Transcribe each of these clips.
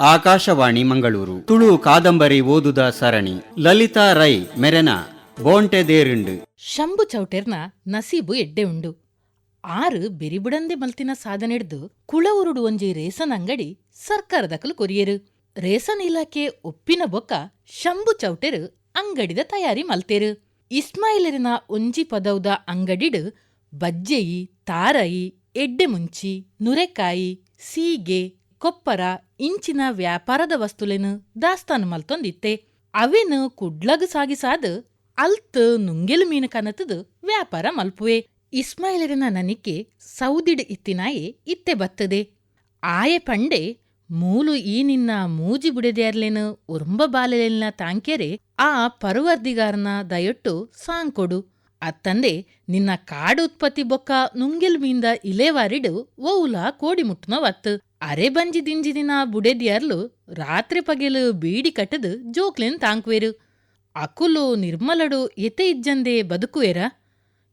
ಆಕಾಶವಾಣಿ ಮಂಗಳೂರು. ತುಳು ಕಾದಂಬರಿ ಓದುದ ಸರಣಿ. ಲಲಿತಾ ರೈ, ಮೆರೆನ, ಬೋಂಟೆ ಬೋಂಟೆದೇರಿಂಡು ಶಂಭು ಚೌಟೆರ್ನ ನಸೀಬು ಎಡ್ಡೆ ಉಂಡು. ಆರು ಬೆರಿಬುಡಂದೆ ಮಲ್ತಿನ ಸಾಧನೆಡ್ದು ಉರುಡು ಒಂಜಿ ರೇಸನ್ ಅಂಗಡಿ ಸರ್ಕಾರದಕಲು ಕೊರಿಯರು. ರೇಸನ್ ಇಲಾಖೆ ಒಪ್ಪಿನ ಬೊಕ್ಕ ಶಂಭು ಚೌಟೆರು ಅಂಗಡಿದ ತಯಾರಿ ಮಲ್ತೆರು. ಇಸ್ಮಾಯಿಲರಿನ ಒಂಜಿ ಪದೌದ ಅಂಗಡಿಡು ಬಜ್ಜೆಯಿ, ತಾರಯಿ, ಎಡ್ಡೆ ಮುಂಚಿ, ನುರೆಕಾಯಿ, ಸೀಗೆ ಕೊಪ್ಪರ ಇಂಚಿನ ವ್ಯಾಪಾರದ ವಸ್ತುಲೆನು ದಾಸ್ತಾನು ಮಲ್ತೊಂದಿತ್ತೆ ಅವೆನು ಕುಡ್ಲಗ್ ಸಾಗಿಸಾದು ಅಲ್ತ್ ನುಂಗೆಲ್ ಮೀನು ಕನತದು ವ್ಯಾಪಾರ ಮಲ್ಪುವೆ. ಇಸ್ಮಾಯಿಲರಿನ ನನಿಕೆ ಸೌದಿಡ್ ಇತ್ತಿನಾಯಿ ಇತ್ತೆ ಬತ್ತದೆ. ಆಯೆ ಪಂಡೆ ಮೂಲು ಈ ನಿನ್ನ ಮೂಜಿ ಬುಡೆದ್ಯಾರ್ಲೆನು ಉರುಂಬ ಬಾಲೆಲಿನ ತಾಂಕೆರೆ ಆ ಪರ್ವರ್ದಿಗಾರನ ದಯೊಟ್ಟು ಸಾಂಕೊಡು ಅತ್ತಂದೆ ನಿನ್ನ ಕಾಡು ಉತ್ಪತ್ತಿ ಬೊಕ್ಕ ನುಂಗೆಲ್ ಮೀಂದ ಇಲೆವಾರಿಡು ಓಲಾ ಕೋಡಿ ಮುಟ್ಟುನವತ್ತು ಅರೆ ಬಂಜಿ ದಿಂಜಿ ದಿನ ಬುಡೆದ್ಯಾರ್ಲು ರಾತ್ರಿ ಪಗೆಲು ಬೀಡಿ ಕಟ್ಟದು ಜೋಕ್ಲೆನ್ ತಾಂಕ್ವೇರು. ಅಕುಲು ನಿರ್ಮಲಡು ಎತೆ ಇಜ್ಜಂದೇ ಬದುಕುವೆರ.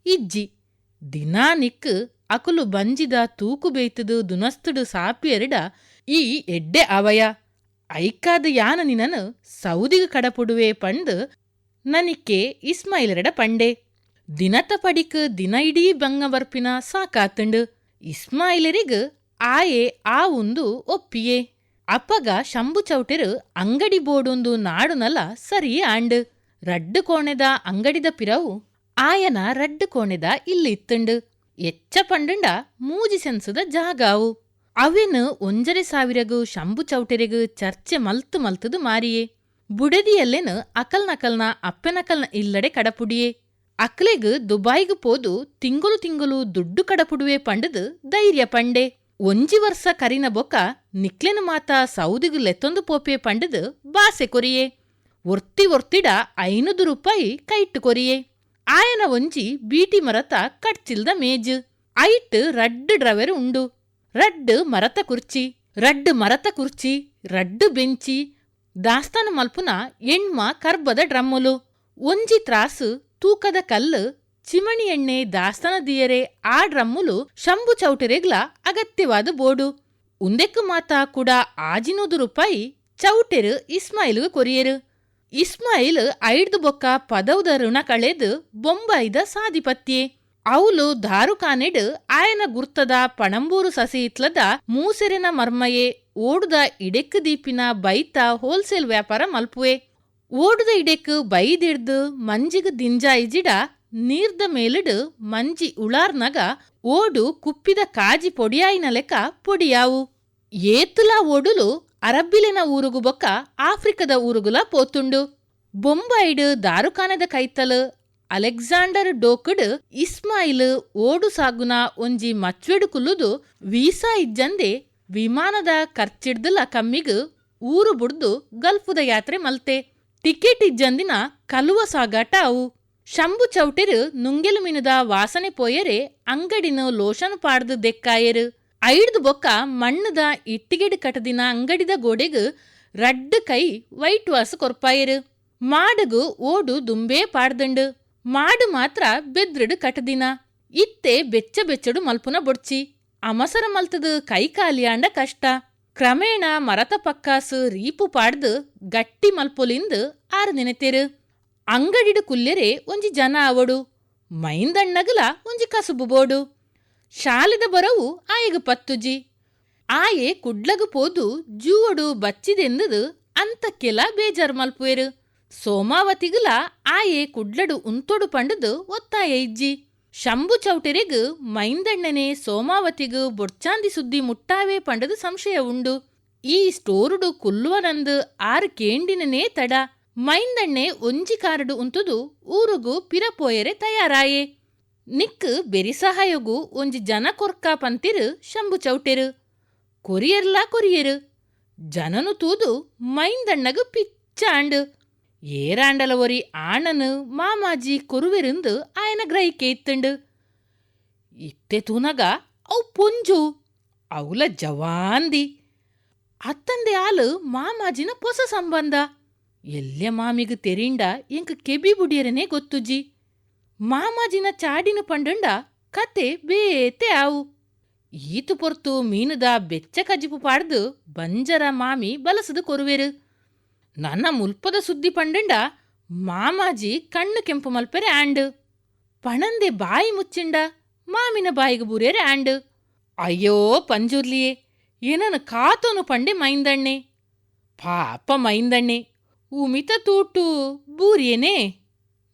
ಇಜ್ಜಿ, ದಿನಾ ನಿಕ್ ಅಕುಲು ಬಂಜಿದ ತೂಕು ಬೇಯ್ತದು ದುನಸ್ತುಡು ಸಾಪಿಯರಿಡ ಈ ಎಡ್ಡೆ ಅವಯ. ಐಕಾದ ಯಾನ ನಿನನು ಸೌದಿಗ ಕಡಪುಡುವೆ ಪಂಡು ನನಿಕೆ ಇಸ್ಮಾಯಿಲರಡ ಪಂಡೆ. ದಿನತ ಪಡಿಕ್ ದಿನ ಇಡೀ ಬಂಗ ಬರ್ಪಿನ ಸಾಕಾತಂಡು. ಇಸ್ಮಾಯಿಲರಿಗ್ ಆಯೆ ಆ ಒಂದು ಒಪ್ಪಿಯೇ. ಅಪ್ಪಗ ಶಂಭು ಚೌಟೆರು ಅಂಗಡಿ ಬೋಡೊಂದು ನಾಡುನಲ ಸರಿ ಆಂಡ್. ರಡ್ಡು ಕೋಣೆದ ಅಂಗಡಿದ ಪಿರವು ಆಯನ ರಡ್ಡು ಕೋಣೆದ ಇಲ್ಲಿತ್ತುಂಡು ಎಚ್ಚ ಪಂಡುಂಡ ಮೂಜಿ ಸೆನ್ಸದ ಜಾಗಾವು. ಅವೆನು ಒಂಜರೆ ಸಾವಿರಗು ಶಂಭು ಚೌಟೆರೆಗು ಚರ್ಚೆ ಮಲ್ತು ಮಲ್ತದು ಮಾರಿಯೇ. ಬುಡದಿಯಲ್ಲೇನು ಅಕಲ್ ನಕಲ್ನ ಅಪ್ಪೆನಕಲ್ನ ಇಲ್ಲಡೆ ಕಡಪುಡಿಯೇ. ಅಕ್ಲೆಗ್ ದುಬಾಯಿಗು ಪೋದು ತಿಂಗುಲು ತಿಂಗುಲು ದುಡ್ಡು ಕಡಪುಡುವೆ ಪಂಡದು ಧೈರ್ಯ ಪಂಡೆ. ಒಂಜಿ ವರ್ಷ ಕರಿನ ಬೊಕ್ಕ ನಿಕ್ಲೆನ ಮಾತ ಸೌದಿಗು ಲೆತ್ತೊಂದು ಪೋಪೆ ಪಂಡದು ಬಾಸೆ ಕೊರಿಯೆ. ಒರ್ತಿ ಒರ್ತಿಡ ಐನೂದು ರೂಪಾಯಿ ಕೈಟ್ಟು ಕೊರಿಯೆ. ಆಯನ ಒಂಜಿ ಬೀಟಿ ಮರತ ಕಟ್ಚಿಲ್ದ ಮೇಜ್. ಐಟ್ ರಡ್ಡ್ ಡ್ರವೆರ್ ಉಂಡು. ರಡ್ಡ್ ಮರತ ಕುರ್ಚಿ. ರಡ್ಡ್ ಮರತ ಕುರ್ಚಿ, ರಡ್ಡ್ ಬೆಂಚಿ. ದಾಸ್ತಾನು ಮಲ್ಪುನ ಎಣ್ಮ ಕರ್ಬದ ಡ್ರಮ್ಮುಲು. ಒಂಜಿ ತ್ರಾಸು ತೂಕದ ಕಲ್ಲು ಚಿಮಣಿ ಎಣ್ಣೆ ದಾಸ್ತನ ದಿಯರೆ, ಆ ಡ್ರಮ್ಮುಲು ಶಂಭು ಚೌಟೆರೆಗ್ಲ ಅಗತ್ಯವಾದ ಬೋಡು. ಉಂದೆಕ್ಕು ಮಾತ ಕೂಡ ಆಜಿನೂದು ರೂಪಾಯಿ ಚೌಟೆರು ಇಸ್ಮಾಯಿಲ್ಗೆ ಕೊರಿಯರು. ಇಸ್ಮಾಯಿಲ್ ಐಡ್ದು ಬೊಕ್ಕ ಪದವುದ ಋಣ ಕಳೆದು ಬೊಂಬಾಯಿದ ಸಾಧಿಪತ್ಯೆ. ಅವಳು ದಾರುಕಾನೆಡ್ ಆಯನ ಗುರ್ತದ ಪಣಂಬೂರು ಸಸಿ ಇತ್ಲದ ಮೂಸೆರೆನ ಮರ್ಮಯೆ, ಓಡುದ ಇಡೆಕ್ ದೀಪಿನ ಬೈತ ಹೋಲ್ಸೇಲ್ ವ್ಯಾಪಾರ ಮಲ್ಪುವೆ. ಓಡುದ ಇಡೆಕ್ ಬೈದಿಡ್ದು ಮಂಜಿಗ ದಿಂಜಾಯಿಜಿಡ ನೀರ್ದ ಮೇಲಿಡು ಮಂಜಿ ಉಳಾರ್ನಗ ಓಡು ಕುಪ್ಪಿದ ಕಾಜಿ ಪೊಡಿಯಾಯಿನ ಲೆಕ್ಕ ಪೊಡಿಯಾವು. ಏತುಲ ಓಡುಲು ಅರಬ್ಬಿಲಿನ ಊರುಗು ಬೊಕ್ಕ ಆಫ್ರಿಕದ ಊರುಗುಲ ಪೋತುಂಡು. ಬೊಂಬೈಡ್ ದಾರುಖಾನದ ಕೈತಲು, ಅಲೆಕ್ಸಾಂಡರ್ ಡೋಕುಡ್ ಇಸ್ಮಾಯಿಲ್ ಓಡು ಸಾಗುನ ಒಂಜಿ ಮಚ್ವೆಡು ಕುಲ್ಲುದು ವೀಸಾ ಇಜ್ಜಂದೆ ವಿಮಾನದ ಖರ್ಚಿಡ್ದಲ ಕಮ್ಮಿಗ್ ಊರು ಬುಡ್ದು ಗಲ್ಫುದ ಯಾತ್ರೆ ಮಲ್ತೆ. ಟಿಕೆಟ್ ಇಜ್ಜಂದಿನ ಕಲುವ ಸಾಗಾಟ ಅವು. ಶಂಭು ಚೌಟೆರು ನುಂಗೆಲು ಮಿನುದ ವಾಸನೆ ಪೋಯರೆ ಅಂಗಡಿನ ಲೋಷನ್ ಪಾಡ್ದು ದೆಕ್ಕಾಯರು. ಐಡ್ದು ಬೊಕ್ಕ ಮಣ್ಣದ ಇಟ್ಟಿಗೆಡು ಕಟದಿನ ಅಂಗಡಿದ ಗೋಡೆಗ್ ರಡ್ಡು ಕೈ ವೈಟ್ ವಾಸ್ ಕೊರ್ಪಾಯರು. ಮಾಡಗು ಓಡು ದುಂಬೇ ಪಾಡ್ದಂಡು. ಮಾಡು ಮಾತ್ರ ಬೆದ್ರಡು ಕಟದಿನ. ಇತ್ತೆ ಬೆಚ್ಚ ಬೆಚ್ಚಡು ಮಲ್ಪುನ ಬೊಡ್ಚಿ. ಅಮಸರ ಮಲ್ತದು ಕೈ ಕಾಲಿಯಾಂಡ ಕಷ್ಟ. ಕ್ರಮೇಣ ಮರತ ಪಕ್ಕಾಸು ರೀಪು ಪಾಡ್ದು ಗಟ್ಟಿ ಮಲ್ಪೊಲಿಂದು ಆರು ನೆನೆತೆರು. ಅಂಗಡಿಡು ಕುಲ್ಲೆರೆ ಒಂಜಿ ಜನ ಅವಡು, ಮೈಂದಣ್ಣಗಲ ಒಂಜಿ ಕಸುಬು ಬೋಡು. ಶಾಲೆದ ಬರವು ಆಯೆಗು ಪತ್ತುಜಿ. ಆಯೆ ಕುಡ್ಲಗು ಪೋದು ಜೂವಡು ಬಚ್ಚಿದೆಂದದು ಅಂತಕ್ಕೆಲ ಬೇಜಾರು ಮಲ್ಪುವೆರು. ಸೋಮಾವತಿಗುಲ ಆಯೆ ಕುಡ್ಲಡು ಉಂತೊಡು ಪಂಡದು ಒತ್ತಾಯ ಇಜ್ಜಿ. ಶಂಭು ಚೌಟೆರೆಗು ಮೈಂದಣ್ಣನೆ ಸೋಮಾವತಿಗು ಬೊಡ್ಚಾಂದಿ ಸುದ್ದಿ ಮುಟ್ಟಾವೇ ಪಂಡದು ಸಂಶಯ ಉಂಡು. ಈ ಸ್ಟೋರುಡು ಕುಲ್ಲುವನಂದು ಆರು ಕೇಂಡಿನನೇ ತಡ. ಮೈಂದಣ್ಣೆ ಒಂಜಿ ಕಾರಡು ಉಂತುದು ಊರುಗು ಪಿರಪೋಯರೆ ತಯಾರಾಯೆ. ನಿಕ್ ಬೆರಿಸಹಾಯಗು ಒಂಜಿ ಜನ ಕೊರ್ಕ ಪಂತಿರು ಶಂಭು ಚೌಟೆರು. ಕೊರಿಯರ್ಲಾ ಕೊರಿಯರು. ಜನನು ತೂದು ಮೈಂದಣ್ಣಗು ಪಿಚ್ಚಾಂಡು. ಏರಾಂಡಲ ಒರಿ ಆಣನು ಮಾಮಾಜಿ ಕೊರುವೆರಿಂದು ಆಯನ ಗ್ರಹಿಕೆ ಇತ್ತುಂಡು. ಇತ್ತೆ ತೂನಗ ಅವು ಪುಂಜು ಅವುಲ ಜವಾಂದಿ. ಅತ್ತಂದೆ ಆಲು ಮಾಮಾಜಿನ ಪೊಸ ಸಂಬಂಧ. ಎಲ್ಲೆ ಮಾಮಿಗ ತೆರಿಂಡ ಇಂಕ ಕೆಬಿ ಬುಡಿಯರನೇ ಗೊತ್ತುಜ್ಜಿ ಮಾಮಾಜಿನ ಚಾಡಿನ ಪಂಡಂಡ ಕತೆ ಬೇತೆ ಆವು. ಈತು ಪೊರ್ತು ಮೀನುದ ಬೆಚ್ಚ ಕಜಿಪು ಪಾಡ್ದು ಬಂಜರ ಮಾಮಿ ಬಲಸದು ಕೊರುವೆರು. ನನ್ನ ಮುಲ್ಪದ ಸುದ್ದಿ ಪಂಡಂಡ ಮಾಮಾಜಿ ಕಣ್ಣು ಕೆಂಪು ಮಲ್ಪೆರೆ ಆಂಡ್. ಪಣಂದೆ ಬಾಯಿ ಮುಚ್ಚಿಂಡ ಮಾಮಿನ ಬಾಯಿಗೆ ಬುರೇರೆ ಆಂಡ್. ಅಯ್ಯೋ ಪಂಜುರ್ಲಿಯೇ, ಏನನ ಕಾತೋನು ಪಂಡೆ ಮೈಂದಣ್ಣೆ. ಪಾಪ ಮೈಂದಣ್ಣೆ. ಉಮಿತ ತೂಟು, ಬೂರಿಯೇನೆ?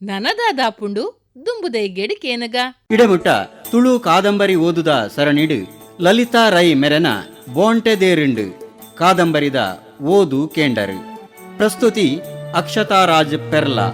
ನನದಾದಾಪುಂಡು ದುಂಬುದೈ ಗೆಡಿಕೇನಗ ಇಡಮುಟ್ಟ ತುಳು ಕಾದಂಬರಿ ಓದುದ ಸರಣಿಡು, ಲಲಿತಾ ರೈ ಬೋಂಟೆ ಬೋಂಟೆದೇರಿಂಡು ಕಾದಂಬರಿದ ಓದು ಕೇಂಡರು. ಪ್ರಸ್ತುತಿ ಅಕ್ಷತಾರಾಜ್ ಪೆರ್ಲಾ.